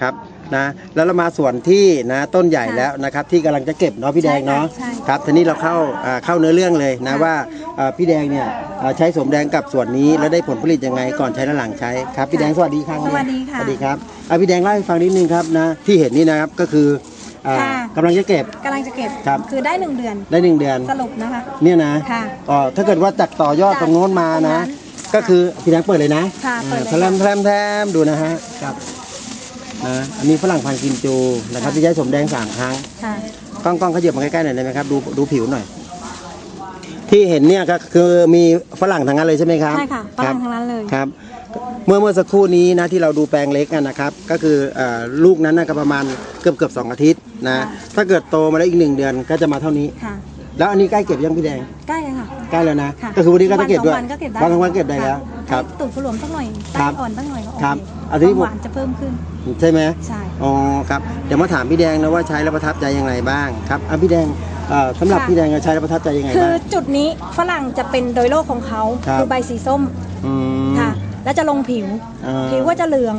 ครับนะแล้วเรามาส่วนที่นะต้นใหญ่ค่ะแล้วนะครับที่กำลังจะเก็บเนาะพี่แดงเนาะใช่ค่ะครับทีนี้เราเข้าอ่าเข้าเนื้อเรื่องเลยนะค่ะว่าอ่าพี่แดงเนี่ยอ่าใช้สมแดงกับส่วนนี้แล้วได้ผลผลิตยังไงก่อนใช้และหลังใช้ครับพี่แดงสวัสดีครับสวัสดีค่ะสวัสดีครับอะพี่แดงเล่าให้ฟังนิดนึงครับนะที่เห็นนี่นะครับก็คืออ่าค่ะ กำลังจะเก็บ กำลังจะเก็บครับ คือได้หนึ่งเดือนได้หนึ่งเดือนสรุปนะคะ เนี่ยนะค่ะอ๋อถ้าเกิดว่าจากต่อยอดจากตรงโน้นมาตรงนั้นะนก็คือพี่แดงเปิดเลยนะค่ะเปิดเลยแทมแทมแทมดูนะฮะครับ นะอันนี้ฝรั่งพันธุ์กิมจูนะครับค่ะที่ใช้สมแดงสามครั้งค่ะกล้องกล้องขยับมาใกล้ๆหน่อยได้ไหมครับดูดูผิวหน่อย ที่เห็นเนี่ยก็คือมีฝรั่งทั้งนั้นเลยใช่ไหมครับใช่ค่ะฝรั่งทั้งนั้นเลยครับ เมื่อเมื่อสักครู่นี้นะที่เราดูแปลงเล็กกันนะครับ ก็คือเอ่อลูกนั้นนะก็ประมาณเกือบเกือบสองอาทิตย์นะค่ะถ้าเกิดโตมาแล้วอีกหนึ่งเดือนก็จะมาเท่านี้ ค่ะ แล้วอันนี้ใกล้เก็บยังพี่แดง ใกล้เลยค่ะ ใกล้แล้วนะ ค่ะก็คือวันนี้ก็จะเก็บด้วยวันสองวันก็เก็บได้ วันสองวันเก็บได้แล้วครับ ให้ตูดผู้หลวมสักหน่อยครัใต้บอ่อนสักหน่อยก็โอเคครับค อันนี้วามผมหวานจะเพิ่มขึ้น ใช่ไหมใช่อ๋อครับเดี๋ยวมาถามพี่แดงนะว่าใช้แล้วประทับใจยังไงบ้างครับอะพี่แดงเอ่อสำหรับค่ะพี่แดงใช้แล้วประทับใจยังไงคืบ้าองจุดนี้ฝรั่งจะเป็นโดยโรคของเขาครับอใบสีส้มอืมค่ะแล้วจะลงผิวอ่าผิวก็จะเหลือง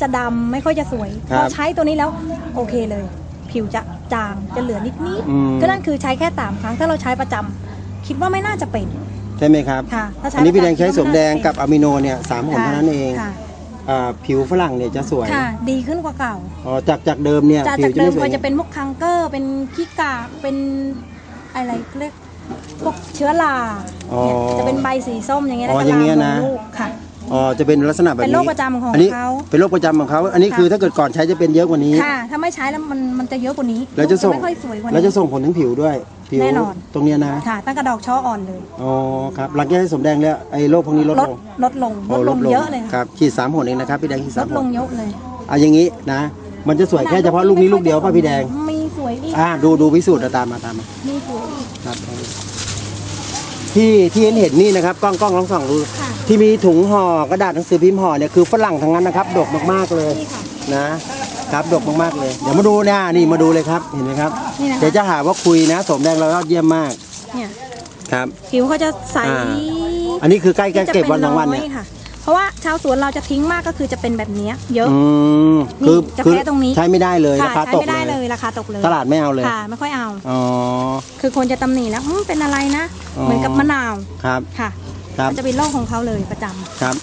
จะดำไม่ค่อยจะสวยครับพอใช้ตัวนี้แล้วโอเคเลย ผิวจะจางจะเหลือนิดนิดๆอืมก็นั่นคือใช้แค่สามครั้งถ้าเราใช้ประจำคิดว่าไม่น่าจะเป็น ใช่ไหมครับค่ะถ้าใช้อันนี้พี่แดงใช้ประจำสมแดงก็ไม่น่าจะเป็นกับอะมิโนเนี่ยสามหนเท่านั้นเองค่ะ อ่าผิวฝรั่งเนี่ยจะสวยค่ะ ดีขึ้นกว่าเก่าอ๋อจากจากเดิมเนี่ยจากผิจาวกจะเดิไม่มสวยก็จะเป็นพวกคังเกอร์เป็นขี้กากเป็นอะไรเรียกพวกเชื้อราอ๋อ เนี่ยจะเป็นใบสีส้มอย่างเงี้ยอ๋อแล้วก็อย่างเงี้ยลามนะ ลงลูกค่ะ อ๋อจะเป็นลักษณะแบบนี้เป็นโรคประจำของนนี้เขา เป็นโรคประจำของเขา อันนี้ค่ะคือถ้าเกิดก่อนใช้จะเป็นเยอะกว่านี้ ค่ะ ถ้าไม่ใช้แล้วมันมันจะเยอะกว่านี้แล้วจะส่งลูกไม่ค่อยสวยกว่าแล้วนี้ จะส่งผลถึงผิวด้วยผิวแน่นอน ตรงเนี้ยนะค่ะ ตั้งกระดอกช่ออ่อนเลย อ๋อครับหลังจากใช้สมแดงแล้วไอ้โรคพวกนี้ลดลลดงลดลงลโอ้ดลงเยอะเลยคค่ะรับขีดสามหนเองนะครับพี่แดงขีดลสามดหลนงเยอะเลยเอาอย่างนี้นะ มันจะสวยแค่เฉพาะลูกนี้ลูกเดียวป่ะพี่แดงมีสวยอีกอ่าดูดูพิสูจน์เอาตามมาตามมา มีสวยอีกครับที่ที่เห็นเห็นนี่นะครับกล้องกล้องลองส่องดูค่ะ ที่มีถุงห่อกระดาษหนังสือพิมพ์ห่อเนี่ยคือฝรั่งทั้งนั้นนะครับดกมากๆเลยนี่ค่ะนะครับดกมากๆเลยเดี๋ยวมาดูนะนี่มาดูเลยครับเห็นไหมครับนี่นะคะ เดี๋ยวจะหาว่าคุยนะ สมแดงเรายอดเยี่ยมมากเนี่ยครับ ผิวเขาจะใสอ่า อันนี้คือใกล้ใกล้เก็บวันสองวันเนี่ยจะป็ร้ค่ะ เพราะว่าชาวสวนเราจะทิ้งมากก็คือจะเป็นแบบเนี้ยเยอะ อืมนี่คือจะคือแพ้ตรงนี้ ใช้ไม่ได้เลยราค่ะคาใช้ตกไม่ได้เลเลยยราคาตกเลยตลาดไม่เอาเลยค่ะไม่ค่อยเอา อ๋อ คือคนจะตำหนิแล้วอืมเป็นอะไรนะ อ๋อ เหมือนกับมะนาวครับ ค่ะ ครับมันจะเป็นโรคของเขาเลยประจำ ครับ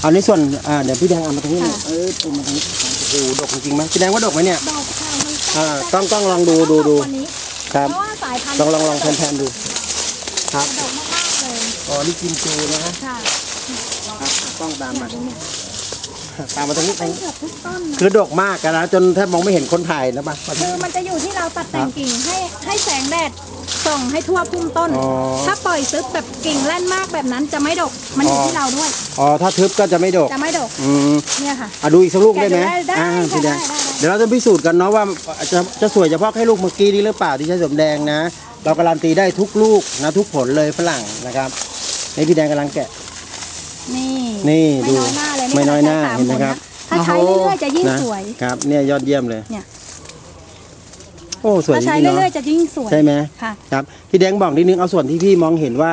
เอาในส่วนอ่าเดี๋ยวพี่แดงเอามาตรงนี้หน่อยค่ะ เออเอามาตรงนี้โอ้โหดกจริงๆไหมพี่แดงว่าดกไหมเนี่ยดอกค่ะมันอ่าต้องต้องลองดูดูดูวันนี้ครับเพราะว่าสายพันธุ์ลองลองลองแทนๆดูครับดอกมากๆเลยอ๋อนี่กิมจูนะฮะค่ะต้องตามมาเนี่ย ตามมาตรงนี้ตรเป็งนนี้เกือบทุกต้นนะคือดกมากอะนะจนแทบมองไม่เห็นคนถ่ายแล้วมามา คือมันจะอยู่ที่เราตัดแต่งกิ่งให้ให้แสงแดดส่องให้ทั่วพุ่มต้น อ๋อถ้าปล่อยซึบแบบกิ่งแล่นมากแบบนั้นจะไม่ดก มันอยู่อ๋อ ที่เราด้วย อ๋อถ้าทึบก็จะไม่ดก จะไม่ดก อืมเนี่ยค่ะ อะดูอีกสักลูกได้ไหมได้ได้อ่าค่ะพี่แดงได้ได้ เดี๋ยวเราจะพิสูจน์กันเนาะว่าจะจะสวยเฉพาะแค่ลูกเมื่อกี้นี้หรือเปล่าที่ใช้สมแดงนะ เราการันตีได้ทุกลูกนะทุกผลเลยฝรั่งนะครับนี่พี่แดงกำลังแกะ นี่นี่ไม่ดูน้อยหน้าเลยไม่น้อยหน้าขดเห็นไหมครับ ถ้าใช้เรื่อยๆจะยิ่งนสวยครับเนี่ยยอดเยี่ยมเลยเนี่ยโอ้สวยถ้าจใช้ริงๆเรื่อยเนาะๆจะยิ่งสวยใช่ไหมค่ะครับพี่แดงบอกนิดนึงเอาส่วนที่พี่มองเห็นว่า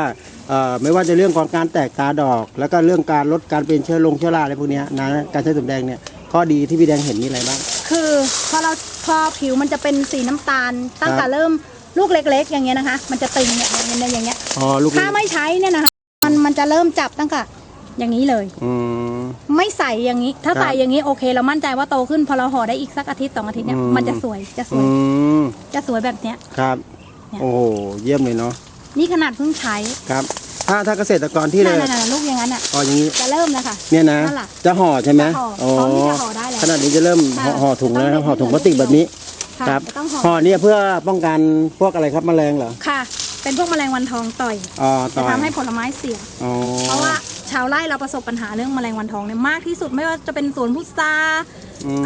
เอ่อไม่ว่าจะเรื่องของการแตกตาดอก แล้วก็เรื่องการลดการเป็นเชื้อลงเชื้อราอะไรพวกเนี้ยนะการใช้สมแดงเนี่ยข้อดีที่พี่แดงเห็นมีอะไรบ้าง คือพอเราพอผิวมันจะเป็นสีน้ำตาล ตั้งครัแต่บเริ่มลูกเล็ก ๆ อย่างเงี้ยนะคะ มันจะตึงเนี่ยอย่างเงี้ยอย่างเงี้ยอ๋อลูกถ้าไม่ใช้เนี่ยนะคะมันมันจะเริ่มจับตั้งแต่ อย่างนี้เลย อืม ไม่ใส่อย่างนี้ ถ้าครับ ใส่อย่างนี้โอเค เรามั่นใจว่าโตขึ้นพอเราห่อได้อีกสักอาทิตย์สองอาทิตย์เนี่ยอืมมันจะสวยจะสวอืยม จะสวยแบบเนี้ย ครับ เนี่ย โอ้โห เยี่ยมเลยเนาะ นี่ขนาดเพิ่งใช้ครับ ถ้าถ้าเกษตรกรที่เลยนั่นๆๆลูกอย่างนั้นอะอ๋ออย่างนี้ จะเริ่มแล้วค่ะ เนี่ยนะ นั่นแหละจะห่อใช่ไหมจะห่อพร้อมที่จะห่อได้แล้วขนาดนี้จะเริ่มห่อค่ะห่อถุงแล้วนะครับจะต้องห่อถุงพลาสติกแบบนี้ค่ะครับ จะต้องห่ห่ออเนี่ยเพื่อป้องกันพวกอะไรครับแมลงเหรอค่ะ เป็นพวกแมลงวันทองต่อย อ๋อจะต่อยทำให้ผลไม้เสีย อ๋อเพราะว่า ชาวไร่เราประสบปัญหาเรื่องแมลงวันทองเนี่ยมากที่สุดไม่ว่าจะเป็นสวนพุทรา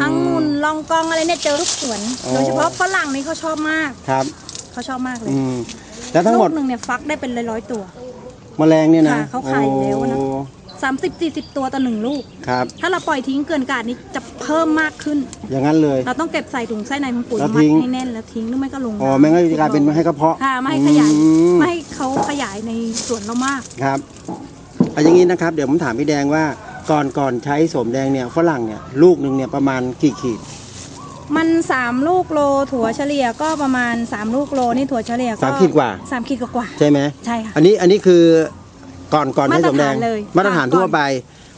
มองุ่นลองกองอะไรเนี่ยเจอทุกสวนอ๋อโดยเฉพาะฝรั่งนี่เขาชอบมากครับ เขาชอบมากเลยอืมแล้วทั้งหมดลูกหนึ่งเนี่ยฟักได้เป็นร้อยๆตัว แมลงเนี่ยนะค่ะเขาขายแล้วนะ โอ้30 40 ตัวต่อหนึ่งลูก ครับ ถ้าเราปล่อยทิ้งเกินกาดนี่จะเพิ่มมากขึ้น อย่างนั้นเลย เราต้องเก็บใส่ถุงไส้ในถุงปุ๋ยแล้วมัทิ้ดง ให้แน่นแล้วทิ้งหรือไม่ก็ลงอ๋อน้ำแม่งั้นจะกลายเป็นให้กระเพาะค่ะไม่ให้ขยายอืมไม่ให้เขาขยายในสวนเรามาก ครับ เอาอย่างนี้นะครับ เดี๋ยวผมถามพี่แดงว่าก่อนก่อนใช้สมแดงเนี่ยฝรั่งเนี่ยลูกหนึ่งเนี่ยประมาณกี่ขีดมันสามลูกโลถั่วเฉลี่ยก็ประมาณสามลูกโลนี่ถั่วเฉลี่ยก็สามขีดกว่าสามขีดกว่าใช่ไหมๆใช่ค่ะอันนี้อันนี้คือก่อนก่อนใช้สมแดงมาตรฐานเลยมาตรฐานก่อนทั่วไป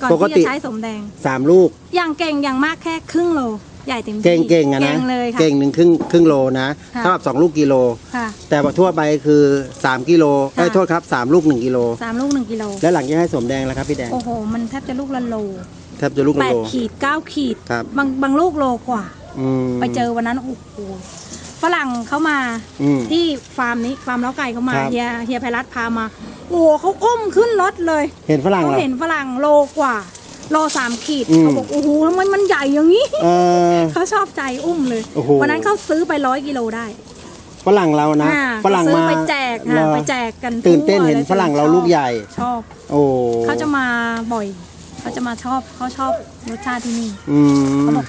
ก่อนปกที่ติจะใช้สมแดงสามลูกอย่างเก่งอย่างมากแค่ครึ่งโล ใหญ่เต็มที่เก่งเก่งอะนะเก่งเลยค่ะ เก่งหนึ่งครึ่งครึ่งโลนะค่ะสำหรับสองลูกกิโล ค่ะ แต่ว่าทั่วไปคือสามกิโลเอ้ยค่ะ โทษครับสามลูกหนึ่งกิโล สามลูกหนึ่งกิโล และหลังจากให้สมแดงแล้วครับพี่แดงโอ้โห มันแทบจะลูกละโลแทบจะลูกแปละดโล ขีดเก้าขีดครับบางบางลูกโลกว่า อืมไปเจอวันนั้นโอ้โหฝรั่งเขามา อืม ที่ฟาร์มนี้ฟาร์มเล้าไก่เขามาครับ เฮียเฮียไพรัตพามา โอ้โหเขาอุ้มขึ้นรถเลยเห็นฝรั่งเขาเหรอเห็นฝรั่งโลกว่า โลสามขีดอืม เขาบอกโอ้โหทำไมมันใหญ่อย่างนี้ เออ เขาชอบใจอุ้มเลยโอ้โห วันนั้นเขาซื้อไปร้อยกิโลได้ฝรั่งเรานะอ่าฝรั่งเขซื้อมาไปแจกเหรค่ะอ ไปแจกกันตื่นเต้นทั่วเห็นลยฝรั่งเราชอบลูกใหญ่ ชอบ โอ้เขาจะมาบ่อย เขาจะมาชอบเขาชอบรสชาติที่นี่ อืมเขาบอก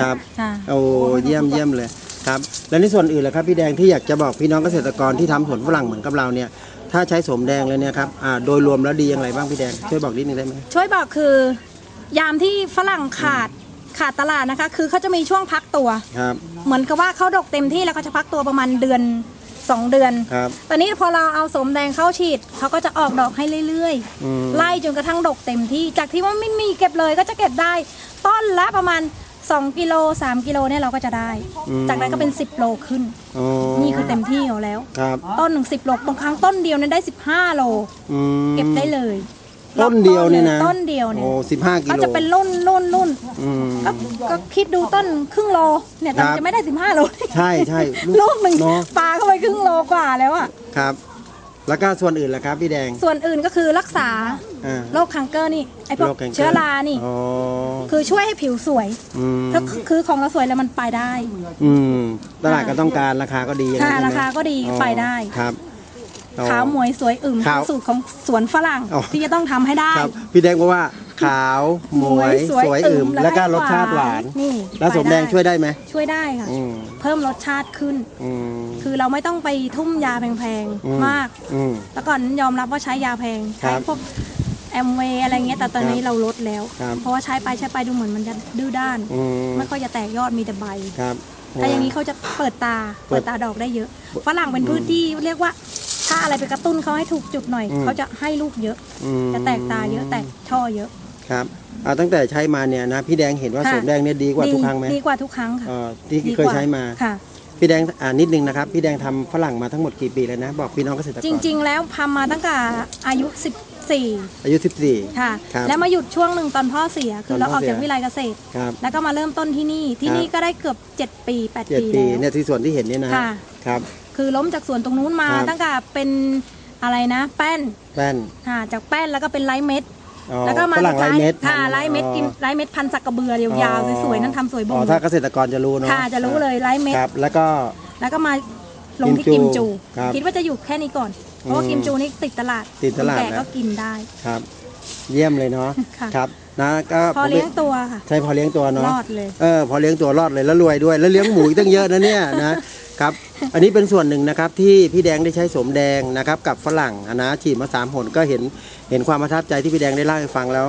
ครับ ค่ะ โอ้เยี่ยมเยี่ยมเลยครับ แล้วในส่วนอื่นล่ะครับพี่แดงที่อยากจะบอกพี่น้องเกษตรกรที่ทำสวนฝรั่งเหมือนกับเราเนี่ย ถ้าใช้สมแดงเลยเนี่ยครับอ่าโดยรวมแล้วดีอย่างไรบ้างพี่แดงช่วยบอกนิดนึงได้ไหมช่วยบอกคือ ยามที่ฝรั่งขาดขาดตลาดนะคะ คือเขาจะมีช่วงพักตัว ครับ เหมือนกับว่าเขาดกเต็มที่แล้วเขาจะพักตัวประมาณเดือนสองเดือน ครับ ตอนนี้พอเราเอาสมแดงเข้าฉีดเขาก็จะออกดอกให้เรื่อยอืม ๆ ไล่จนกระทั่งดกเต็มที่ จากที่ว่าไม่มีเก็บเลยก็จะเก็บได้ ต้นละประมาณ 2กิโล3กิโลเนี่ยเราก็จะได้จากนั้นก็เป็น 10 โลขึ้น อ๋อนี่คือเต็มที่อยู่แล้ว ครับต้นหนึ่งสิบโลบางครั้งต้นเดียวเนี่ยได้ 15 โล อืม เก็บได้เลยต้นเดียวเนี่ยนะ ต้นเดียวเนี่ยโอ้สิบห้ากิก็โลจะเป็นรุ่นรุ่นรุ่นอืม ก็ก็คิดดูต้นครึ่งโลเนี่ยแต่คมัรันบจะไม่ได้ 15 โล ใช่ใช่ลูกหนึ่งเนาะปลาเข้าไปครึ่งโลกว่าแล้วอะครับ แล้วก็ส่วนอื่นล่ะครับพี่แดง ส่วนอื่นก็คือรักษาอ่า โรคคังเกอร์นี่ไอพวกโรคแคนกร์เชื้อรานี่ อ๋อคือช่วยให้ผิวสวยอืมถ้าคือของเราสวยแล้วมันไปได้ อืมตลาดก็ต้องการราคาก็ดีอย่างค่ะนั้นใช่ไหมราคาก็ดีอ๋อไปได้ ครับอ๋อ ขาวหมวยสวยอึ่มขาวสูตรของสวนฝรั่ง อ๋อ ที่จะต้องทำให้ได้ ครับ พี่แดงบอกว่า ขาวหมวยสวยอึมแล้วก็รสชาติหวานนี่แล้วสมแดงไปไช่วยได้ไหมช่วยได้ค่ะอืมเพิ่มรสชาติขึ้น อืม คือเราไม่ต้องไปทุ่มยาแพงอืๆมาก อืม แต่ก่อนยอมรับว่าใช้ยาแพงครัใช้บพวกแอมเวย์อะไรเงี้ยแต่ตอนนี้ครับเราลดแล้ว ครับ เพราะว่าใช้ไปใช้ไปดูเหมือนมันจะดื้อด้าน อืมไม่ค่อยจะแตกยอดมีแต่ใบ ครับ ถ้าอย่างนี้เขาจะเปิดตาเปิเปิดดตาดอกได้เยอะฝรั่งเป็นพืชที่เรียกว่า ถ้าอะไรไปกระตุ้นเขาให้ถูกจุดหน่อย อืม เขาจะให้ลูกเยอะ อืมจะแตกตาเยอะแตกช่อเยอะ ครับเอาตั้งแต่ใช้มาเนี่ยนะพี่แดงเห็นว่าค่ะสมแดงเนี่ยดีกว่าทุกครั้งไหมดีกว่าทุกครั้งค่ะเอ่อที่ดีเคยใช้มา ค่ะ พี่แดงอ่านิดนึงนะครับ พี่แดงทำฝรั่งมาทั้งหมดกี่ปีแล้วนะ บอกพี่น้องเกษตรกรจริง ๆ แล้วทำมาตั้งแต่อายุ 14 อายุ 14 ค่ะ ครับแล้วมาหยุดช่วงหนึ่งตอนพ่อเสีย คือตอนเราพ่อออกเสีย จากวิไลเกษตร ครับ แล้วก็มาเริ่มต้นที่นี่ ที่ครับนี่ก็ได้เกือบ 7 ปี8เจ็ดปีปีแล้วเนี่ยที่ส่วนที่เห็นเนี่ยนะค่ะ ครับ คือล้มจากสวนตรงนู้นมาครับ ตั้งแต่เป็นอะไรนะ แป้น แป้น ค่ะ จากแป้นแล้วก็เป็นไร้เม็ดอ๋อ แล้วก็มาฝรั่งสุดไร้ท้ายเม็ดค่ะไร้เม็ดกินอ๋อไร้เม็ดพันธุ์สักกระเบือยาวๆสวยๆนั่นทำสวยบ่อ๋งอถ้าเกษตรกรจะรู้เนาะค่ะจะรู้เลยไร้เม็ดครับ แล้วก็ แล้วก็มาลงที่กิกิมมจูจูครับคิดว่าจะอยู่แค่นี้ก่อน เพราะว่าอืมกิมจูนี่ติดตลาดติดตลาดคนแก่แล้วก็กินได้ ครับ เยี่ยมเลยเนาะค่ะ ครับนะก็พอผมเลี้ยงตัวค่ะใช่พอเลี้ยงตัวเนาะรอดเลย เออพอเลี้ยงตัวรอดเลยแล้วรวยด้วย แล้วเลี้ยงหมูอีกตั้งเยอะนะเนี่ยนะ ครับ อันนี้เป็นส่วนหนึ่งนะครับที่พี่แดงได้ใช้สมแดงนะครับกับฝรั่งอะนะฉีดมาสามหนก็เห็นเห็นความประทับใจที่พี่แดงได้เล่าให้ฟังแล้ว